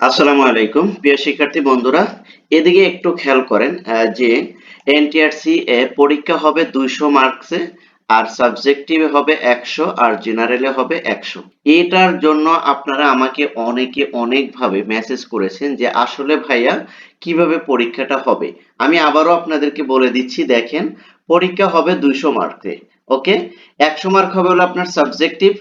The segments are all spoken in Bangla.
আসসালামু আলাইকুম। প্রিয় শিক্ষার্থী বন্ধুরা, এদিকে একটু খেয়াল করেন যে এনটিআরসি এ পরীক্ষা হবে দুইশো মার্কসে আর সাবজেক্টিভে হবে একশো, আর জেনারেলে হবে একশো। এটার জন্য আপনারা আমাকে অনেকে অনেকভাবে মেসেজ করেছেন যে, আসলে ভাইয়া, কীভাবে পরীক্ষাটা হবে? আমি আবারও আপনাদেরকে বলে দিচ্ছি, দেখেন, পরীক্ষা হবে দুইশো মার্কে ওকে? একশো মার্ক হবে হলো আপনার সাবজেক্টিভ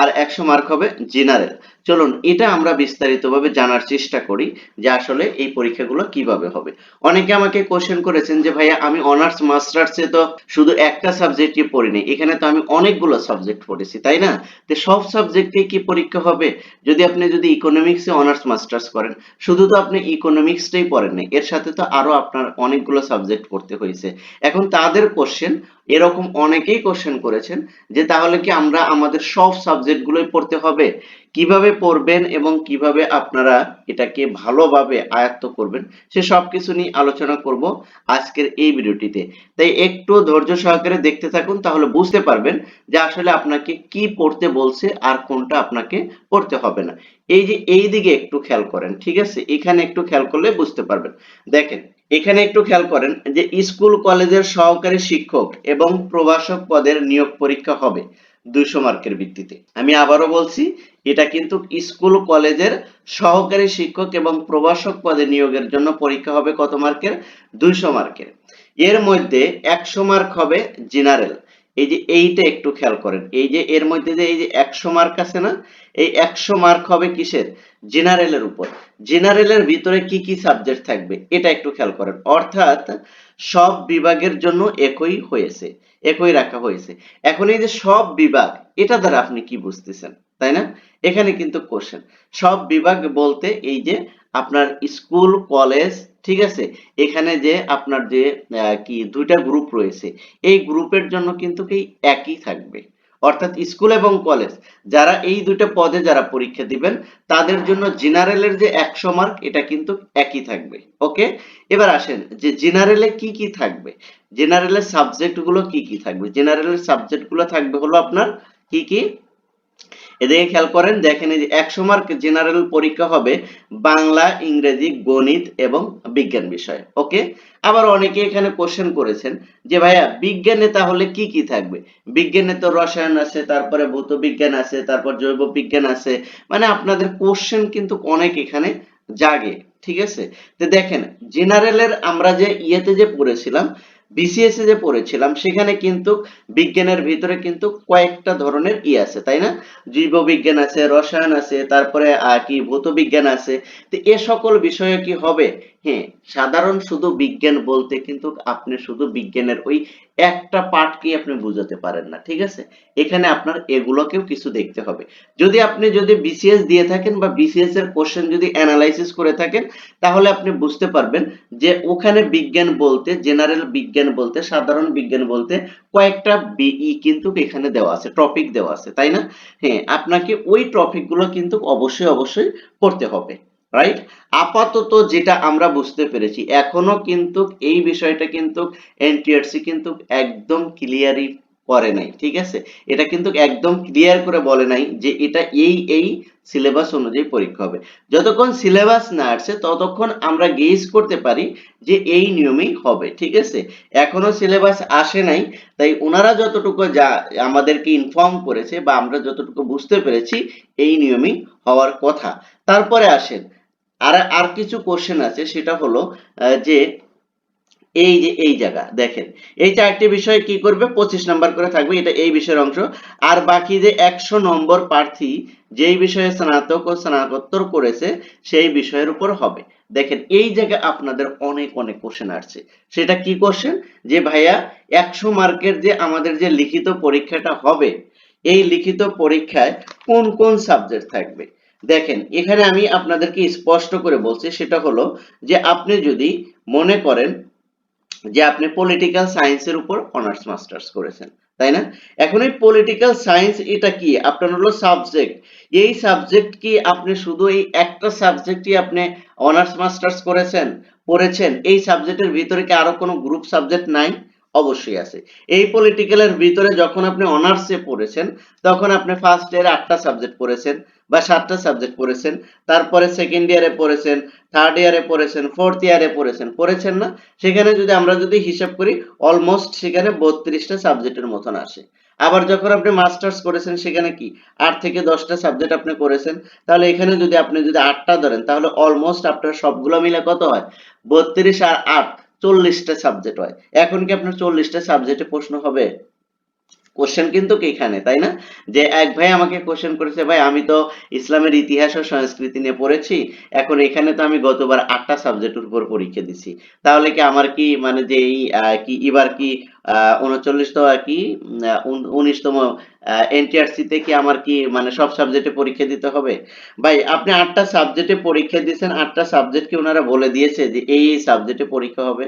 আর একশো মার্ক হবে জেনারেল চলুন, এটা আমরা বিস্তারিতভাবে জানার চেষ্টা করি যে আসলে এই পরীক্ষাগুলো কীভাবে হবে। অনেকে আমাকে কোশ্চেন করেছেন যে, ভাইয়া, আমি অনার্স মাস্টার্সে তো শুধু একটা সাবজেক্টই পড়িনি, এখানে তো আমি অনেকগুলো সাবজেক্ট পড়েছি, তাই না? তো সব সাবজেক্টে কি পরীক্ষা হবে? যদি আপনি যদি ইকোনমিক্সে অনার্স মাস্টার্স করেন, শুধু তো আপনি ইকোনমিক্সটাই পড়েন নাই, এর সাথে তো আরও আপনার অনেকগুলো সাবজেক্ট পড়তে হয়েছে। এখন তাদের কোশ্চেন এরকম অনেকেই কোশ্চেন করেছেন যে, তাহলে কি আমরা আমাদের সব সাবজেক্টগুলোই পড়তে হবে। কীভাবে পড়বেন এবং কীভাবে আপনারা এটাকে ভালোভাবে আয়ত্ত করবেন, সে সব কিছু নিয়ে আলোচনা করব আজকের এই ভিডিওটিতে। তাই একটু ধৈর্য সহকারে দেখতে থাকুন, তাহলে বুঝতে পারবেন যে আসলে আপনাকে কি পড়তে বলছে আর কোনটা আপনাকে পড়তে হবে না। এই যে এই দিকে একটু খেয়াল করেন, ঠিক আছে? এখানে একটু খেয়াল করলে বুঝতে পারবেন। দেখেন, এখানে একটু খেয়াল করেন যে স্কুল কলেজের সহকারী শিক্ষক এবং প্রভাষক পদের নিয়োগ পরীক্ষা হবে। দুইশো মার্কের ভিত্তিতে। আমি আবারও বলছি, এটা কিন্তু স্কুল, কলেজের সহকারী শিক্ষক এবং প্রভাষক পদে নিয়োগের জন্য পরীক্ষা হবে কত মার্কের? দুইশো মার্কের। এর মধ্যে একশো মার্ক হবে জেনারেল। এই যে এইটা একটু খেয়াল করেন। এই যে এর মধ্যে যে এই যে একশো মার্ক আছে না, এই একশো মার্ক হবে কিসের? জেনারেলের উপর। জেনারেলের ভিতরে কি কি সাবজেক্ট থাকবে, এটা একটু খেয়াল করেন। অর্থাৎ সব বিভাগের জন্য একই হয়েছে, একই রাখা হয়েছে। এখন এই যে সব বিভাগ, এটা দ্বারা আপনি কি বুঝতেছেন, তাই না? এখানে কিন্তু কোশ্চেন সব বিভাগ বলতে এই যে আপনার স্কুল, কলেজ, ঠিক আছে? এখানে যে আপনার যে কি, দুইটা গ্রুপ রয়েছে, এই গ্রুপের জন্য কিন্তু কি একই থাকবে। অর্থাৎ স্কুল এবং কলেজ, যারা এই দুটো পদে যারা পরীক্ষা দিবেন, তাদের জন্য জেনারেলের যে একশো মার্ক, এটা কিন্তু একই থাকবে। ওকে? এবার আসেন, যে জেনারেলে কি কি থাকবে? জেনারেলের সাবজেক্টগুলো কি কি থাকবে? জেনারেলের সাবজেক্টগুলো থাকবে হলো আপনার কি কি? এদিকে খেয়াল করেন, দেখেন এই যে একশো মার্ক জেনারেল পরীক্ষা হবে বাংলা, ইংরেজি, গণিত এবং বিজ্ঞান বিষয়, ওকে? আবার অনেকে এখানে কোশ্চেন করেছেন যে, ভাইয়া, বিজ্ঞানে তাহলে কি কি থাকবে? বিজ্ঞানে তো রসায়ন আছে, তারপরে ভৌত বিজ্ঞান আছে, তারপর জৈব বিজ্ঞান আছে মানে আপনাদের কোশ্চেন কিন্তু অনেক এখানে জাগে, ঠিক আছে? তো দেখেন জেনারেলের আমরা যে ইয়েতে যে পড়েছিলাম বিসিএস যে পড়েছিলাম, সেখানে কিন্তু বিজ্ঞানের ভিতরে কিন্তু কয়েকটা ধরনের ই আছে, তাই না? জীব বিজ্ঞান আছে, রসায়ন আছে, তারপরে কি ভৌত বিজ্ঞান আছে। তো এ সকল বিষয়ে কি হবে? হ্যাঁ সাধারণ শুধু বিজ্ঞান বলতে কিন্তু আপনি শুধু বিজ্ঞানের ওই একটা পার্টকে আপনি বুঝাতে পারেন না, ঠিক আছে? এখানে আপনার এগুলোকেও কিছু দেখতে হবে। যদি আপনি যদি বিসিএস দিয়ে থাকেন বা বিসিএস এর কোশ্চেন যদি অ্যানালাইসিস করে থাকেন, তাহলে আপনি বুঝতে পারবেন যে ওখানে বিজ্ঞান বলতে জেনারেল বিজ্ঞান বলতে, সাধারণ বিজ্ঞান বলতে কয়েকটা বিই কিন্তু এখানে দেওয়া আছে টপিক দেওয়া আছে, তাই না? হ্যাঁ আপনাকে ওই টপিকগুলো কিন্তু অবশ্যই অবশ্যই পড়তে হবে। রাইট আপাতত যেটা আমরা বুঝতে পেরেছি, এখনও কিন্তু এই বিষয়টা কিন্তু এনটিআরসি কিন্তু একদম ক্লিয়ারই করে নাই, ঠিক আছে? এটা কিন্তু একদম ক্লিয়ার করে বলে নাই যে এটা এই এই সিলেবাস অনুযায়ী পরীক্ষা হবে। যতক্ষণ সিলেবাস না আসছে, ততক্ষণ আমরা গেজ করতে পারি যে এই নিয়মেই হবে, ঠিক আছে? এখনও সিলেবাস আসে নাই, তাই ওনারা যতটুকু যা আমাদেরকে ইনফর্ম করেছে বা আমরা যতটুকু বুঝতে পেরেছি, এই নিয়মেই হওয়ার কথা। তারপরে আসেন আর আর কিছু কোশ্চেন আছে, সেটা হলো যে এই যে এই জায়গা, দেখেন, এই চারটি বিষয় কি করবে? পঁচিশ নাম্বার করে থাকবে, এটা এই বিষয়ের অংশ। আর বাকি যে একশো নম্বর প্রার্থী, যেই বিষয়ে স্নাতক ও স্নাতকোত্তর করেছে, সেই বিষয়ের উপর হবে। দেখেন, এই জায়গায় আপনাদের অনেক অনেক কোশ্চেন আসছে। সেটা কি কোশ্চেন যে ভাইয়া, একশো মার্কের যে আমাদের যে লিখিত পরীক্ষাটা হবে, এই লিখিত পরীক্ষায় কোন কোন সাবজেক্ট থাকবে? দেখেন, এখানে আমি আপনাদেরকে স্পষ্ট করে বলছি, সেটা হলো যে আপনি যদি মনে করেন যে আপনি পলিটিক্যাল সায়েন্সের উপর অনার্স মাস্টার্স করেছেন, তাই না? এখন এই পলিটিক্যাল সায়েন্স এটা কি? আপনার হলো সাবজেক্ট এই সাবজেক্ট কি আপনি শুধু এই একটা সাবজেক্টই আপনি অনার্স মাস্টার্স করেছেন, পড়েছেন? এই সাবজেক্টের ভিতরে কি আরও কোনো গ্রুপ সাবজেক্ট নাই? অবশ্যই আছে। এই পলিটিক্যালের ভিতরে যখন আপনি অনার্সে পড়েছেন, তখন আপনি ফার্স্ট ইয়ারে আটটা সাবজেক্ট পড়েছেন বা সাতটা সাবজেক্ট পড়েছেন, তারপরে সেকেন্ড ইয়ারে পড়েছেন থার্ড ইয়ারে পড়েছেন ফোর্থ ইয়ারে পড়েছেন পড়েছেন না? সেখানে যদি আমরা যদি হিসাব করি অলমোস্ট সেখানে বত্রিশটা সাবজেক্টের মতন আসে। আবার যখন আপনি মাস্টার্স করেছেন, সেখানে কি? আট থেকে দশটা সাবজেক্ট আপনি করেছেন। তাহলে এখানে যদি আপনি যদি আটটা ধরেন, তাহলে অলমোস্ট আপনার সবগুলো মিলে কত হয়? বত্রিশ আর আট। চল্লিশটা সাবজেক্ট হয়। এখন কি আপনার চল্লিশটা সাবজেক্টে প্রশ্ন হবে? কোশ্চেন কিন্তু কি এখানে, তাই না? যে এক ভাই আমাকে কোশ্চেন করেছে, ভাই, আমি তো ইসলামের ইতিহাস ও সংস্কৃতি নিয়ে পড়েছি, এখন এখানে তো আমি গতবার আটটা সাবজেক্টের উপর পরীক্ষা দিছি। তাহলে কি আমার কি মানে যে এই কি, এবার কি উনচল্লিশতম কি উনিশতম এনটিআরসি তে কি আমার কি মানে সব সাবজেক্টে পরীক্ষা দিতে হবে? ভাই, আপনি আটটা সাবজেক্টে পরীক্ষা দিয়েছেন, আটটা সাবজেক্ট কি ওনারা বলে দিয়েছে যে এই এই সাবজেক্টে পরীক্ষা হবে?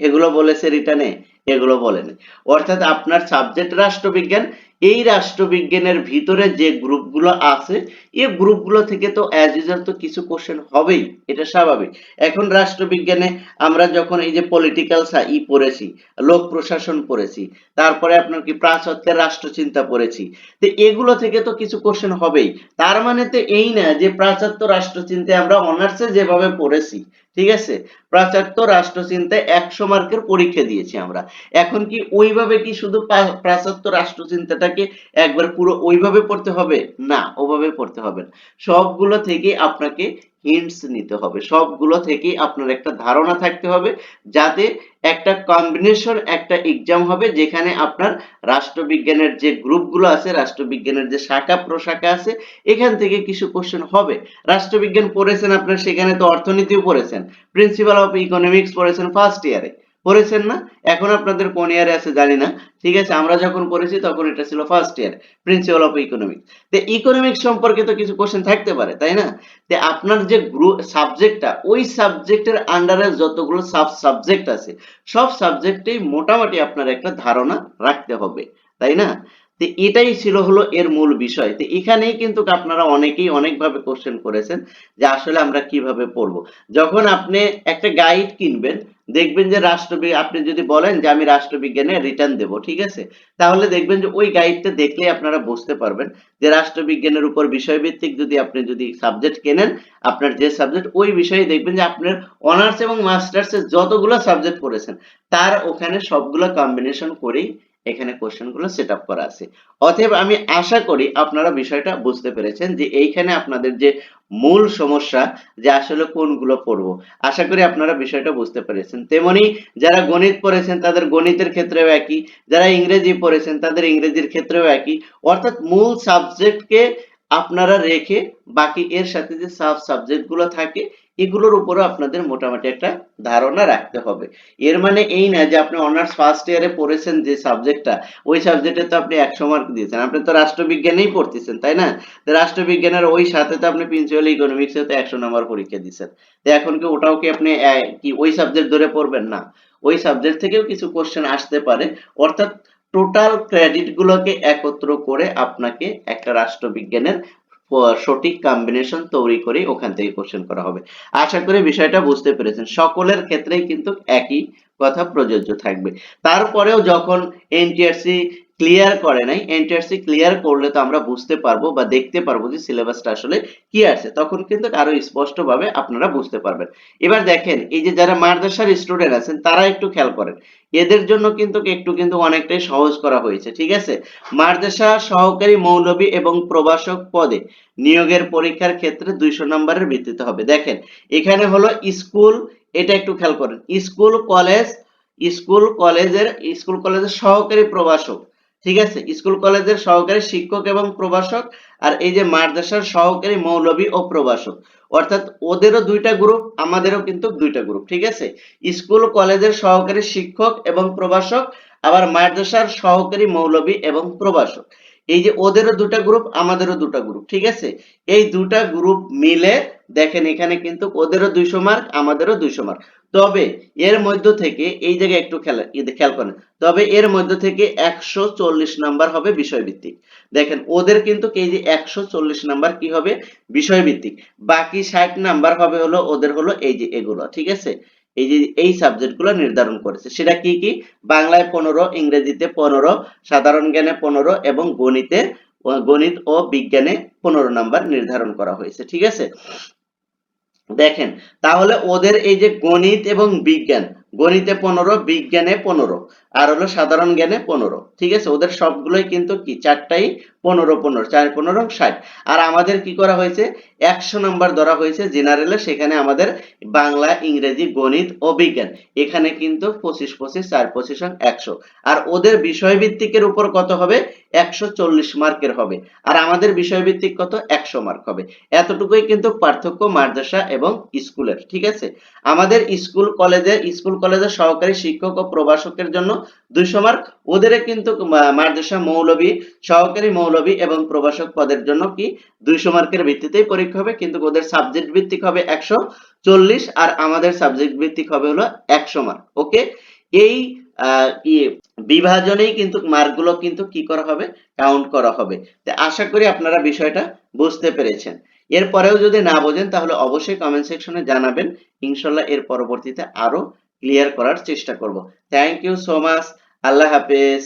এগুলো বলেছে রিটার্নে। এগুলো বলেনি। অর্থাৎ আপনার সাবজেক্ট রাষ্ট্রবিজ্ঞান এই রাষ্ট্রবিজ্ঞানের ভিতরে যে গ্রুপগুলো আছে, এই গ্রুপগুলো থেকে তো অ্যাজ ইউজার তো কিছু কোশ্চেন হবেই, এটা স্বাভাবিক। এখন রাষ্ট্রবিজ্ঞানে আমরা যখন এই যে পলিটিক্যাল ই পড়েছি, লোক প্রশাসন পড়েছি, তারপরে আপনার কি প্রাচত্বের রাষ্ট্রচিন্তা পড়েছি, তো এগুলো থেকে তো কিছু কোশ্চেন হবেই। তার মানে তো এই না যে প্রাচাত্য রাষ্ট্রচিন্তায় আমরা অনার্সে যেভাবে পড়েছি, ঠিক আছে? প্রাচাত্য রাষ্ট্রচিন্তায় একশো মার্কের পরীক্ষা দিয়েছি আমরা। এখন কি ওইভাবে কি শুধু প্রাচাত্য রাষ্ট্রচিন্তাটাকে একবার পুরো ওইভাবে পড়তে হবে? না, ওভাবে পড়তে হবে না। সবগুলো থেকে আপনাকে হিন্টস নিতে হবে। সবগুলো থেকে আপনার একটা ধারণা থাকতে হবে যাতে একটা কম্বিনেশন একটা এক্সাম হবে যেখানে আপনার রাষ্ট্রবিজ্ঞানের যে গ্রুপগুলো আছে, রাষ্ট্রবিজ্ঞানের যে শাখা প্রশাখা আছে, এখান থেকে কিছু কোশ্চেন হবে। রাষ্ট্রবিজ্ঞান পড়েছেন আপনার, সেখানে তো অর্থনীতিও পড়েছেন। প্রিন্সিপাল অফ ইকোনমিক্স পড়েছেন ফার্স্ট ইয়ারে পড়েছেন না, এখন আপনাদের কোন ইয়ারে আছে জানি না। ঠিক আছে, আমরা যখন পড়েছি তখন এটা ছিল first year principal of economics তো সম্পর্কে তো কিছু কোশ্চেন থাকতে পারে, তাই না? তো আপনার যে গ্রুপ সাবজেক্টটা ওই সাবজেক্টের আন্ডারে যতগুলো সাব সাবজেক্ট আছে, সব সাবজেক্টেই মোটামুটি আপনার একটা ধারণা রাখতে হবে, তাই না? তো এটাই ছিল হলো এর মূল বিষয়। তো এখানেই কিন্তু আপনারা অনেকেই অনেকভাবে কোশ্চেন করেছেন যে আসলে আমরা কীভাবে পড়ব। যখন আপনি একটা গাইড কিনবেন, দেখবেন যে রাষ্ট্রবি, আপনি যদি বলেন যে আমি রাষ্ট্রবিজ্ঞানে রিটার্ন দেব, ঠিক আছে? তাহলে দেখবেন যে ওই গাইডটা দেখলেই আপনারা বুঝতে পারবেন যে রাষ্ট্রবিজ্ঞানের উপর বিষয়ভিত্তিক যদি আপনি যদি সাবজেক্ট কেনেন, আপনার যে সাবজেক্ট ওই বিষয়ে দেখবেন যে আপনার অনার্স এবং মাস্টার্সে যতগুলো সাবজেক্ট পড়েছেন তার ওখানে সবগুলো কম্বিনেশন করেই এখানে কোশ্চেনগুলো সেট আপ করা আছে। অতএব আমি আশা করি আপনারা বিষয়টা বুঝতে পেরেছেন যে এইখানে আপনাদের যে মূল সমস্যা যে আসলে কোনগুলো পড়ব। আশা করি আপনারা বিষয়টা বুঝতে পেরেছেন। তেমনি যারা গণিত পড়েছেন তাদের গণিতের ক্ষেত্রেও একই, যারা ইংরেজি পড়েছেন তাদের ইংরেজির ক্ষেত্রেও একই। অর্থাৎ মূল সাবজেক্টকে আপনারা রেখে বাকি এর সাথে যে সাব সাবজেক্টগুলো থাকে, এগুলোর উপরও আপনাদের মোটামুটি একটা ধারণা রাখতে হবে। এর মানে এই না যে আপনি অনার্স ফার্স্ট ইয়ারে পড়েছেন যে সাবজেক্টটা ওই সাবজেক্টে তো আপনি একশো মার্ক দিয়েছেন। আপনি তো রাষ্ট্রবিজ্ঞানেই পড়তেছেন, তাই না? রাষ্ট্রবিজ্ঞানের ওই সাথে তো আপনি প্রিন্সিপাল ইকোনমিক্সে তো একশো নাম্বার পরীক্ষা দিয়েছেন। তো এখন কি ওটাও কি আপনি কি ওই সাবজেক্ট ধরে পড়বেন না? ওই সাবজেক্ট থেকেও কিছু কোশ্চেন আসতে পারে। অর্থাৎ টোটাল ক্রেডিট গুলোকে একত্র করে আপনাকে একটা রাষ্ট্রবিজ্ঞানের সঠিক কম্বিনেশন তৈরি করে ওখান থেকে কোশ্চেন করা হবে। আশা করি বিষয়টা বুঝতে পেরেছেন। সকলের ক্ষেত্রেই কিন্তু একই কথা প্রযোজ্য থাকবে। তারপরেও যখন এনটিআরসি ক্লিয়ার করে নাই এনটিআরসি ক্লিয়ার করলে তো আমরা বুঝতে পারব বা দেখতে পারব যে সিলেবাসটা আসলে কি আছে। তখন কিন্তু আরও স্পষ্ট ভাবে আপনারা বুঝতে পারবেন। এবার দেখেন, এই যে যারা মাদ্রাসার স্টুডেন্ট আছেন, তারা একটু খেয়াল করেন। এদের জন্য কিন্তু একটু কিন্তু অনেকটাই সহজ করা হয়েছে, ঠিক আছে? মাদ্রাসা সহকারী মৌলবী এবং প্রভাষক পদে নিয়োগের পরীক্ষার ক্ষেত্রে দুইশো নম্বরের ভিত্তিতে হবে। দেখেন, এখানে হলো স্কুল, এটা একটু খেয়াল করেন। স্কুল, কলেজ, স্কুল, কলেজের স্কুল, কলেজের সহকারী প্রভাষক ঠিক আছে? স্কুল কলেজের সহকারী শিক্ষক এবং প্রভাষক আর এই যে মাদ্রাসার সহকারী মৌলবী ও প্রভাষক। অর্থাৎ ওদেরও দুইটা গ্রুপ আমাদেরও কিন্তু দুইটা গ্রুপ ঠিক আছে? স্কুল কলেজের সহকারী শিক্ষক এবং প্রভাষক, আবার মাদ্রাসার সহকারী মৌলবী এবং প্রভাষক। এই যে ওদেরও দুটা গ্রুপ আমাদেরও দুটা গ্রুপ ঠিক আছে? এই দুটা গ্রুপ মিলে দেখেন এখানে কিন্তু ওদেরও দুইশো মার্ক আমাদেরও দুইশো মার্ক তবে এর মধ্য থেকে, এই জায়গায় একটু খেলা খেয়াল করেন, তবে এর মধ্য থেকে একশো চল্লিশ নাম্বার হবে বিষয়ভিত্তিক। দেখেন, ওদের কিন্তু এই যে একশো চল্লিশ নাম্বার কি হবে? বিষয়ভিত্তিক। বাকি ষাট নাম্বার হবে হলো, ওদের হলো এই যে এগুলো, ঠিক আছে? এই যে, এই সাবজেক্টগুলো নির্ধারণ করেছে। সেটা কি কি? বাংলায় পনেরো, ইংরেজিতে পনেরো, সাধারণ জ্ঞানে পনেরো এবং গণিতে গণিত ও বিজ্ঞানে পনেরো নাম্বার নির্ধারণ করা হয়েছে, ঠিক আছে? দেখেন, তাহলে ওদের এই যে গণিত এবং বিজ্ঞান, গণিতে পনেরো, বিজ্ঞানে পনেরো, আর হলো সাধারণ জ্ঞানে পনেরো, ঠিক আছে? ওদের সবগুলোই কিন্তু কি? চারটাই পনেরো পনেরো, চার, পনেরো, ষাট। আর আমাদের কি করা হয়েছে? একশো নাম্বার ধরা হয়েছে জেনারেলে, সেখানে আমাদের বাংলা, ইংরেজি, গণিত ও বিজ্ঞান। এখানে কিন্তু পঁচিশ পঁচিশ, চার, পঁচিশ, একশো। আর ওদের বিষয়ভিত্তিকের উপর কত হবে? একশো চল্লিশ মার্কের হবে। আর আমাদের বিষয়ভিত্তিক কত? একশো মার্ক হবে। এতটুকুই কিন্তু পার্থক্য মাদ্রাসা এবং স্কুলের, ঠিক আছে? আমাদের স্কুল কলেজে, স্কুল কলেজের সহকারী শিক্ষক ও প্রভাষকের জন্য দুইশো মার্ক। ওদের কিন্তু মাদ্রাসা মৌলবী সহকারী মৌলবী এবং প্রভাষক পদের জন্য কি দুইশো মার্কের ভিত্তিতেই পরীক্ষা হবে, কিন্তু ওদের সাবজেক্ট ভিত্তিক হবে একশো চল্লিশ আর আমাদের সাবজেক্ট ভিত্তিক হবে হলো একশো মার্ক। ওকে? এই ইয়ে বিভাজনেই কিন্তু মার্কগুলো কিন্তু কি করা হবে? কাউন্ট করা হবে। আশা করি আপনারা বিষয়টা বুঝতে পেরেছেন। এরপরেও যদি না বোঝেন, তাহলে অবশ্যই কমেন্ট সেকশনে জানাবেন। ইনশাল্লাহ এর পরবর্তীতে আরও ক্লিয়ার করার চেষ্টা করব। থ্যাংক ইউ সো মাচ আল্লাহ হাফেজ।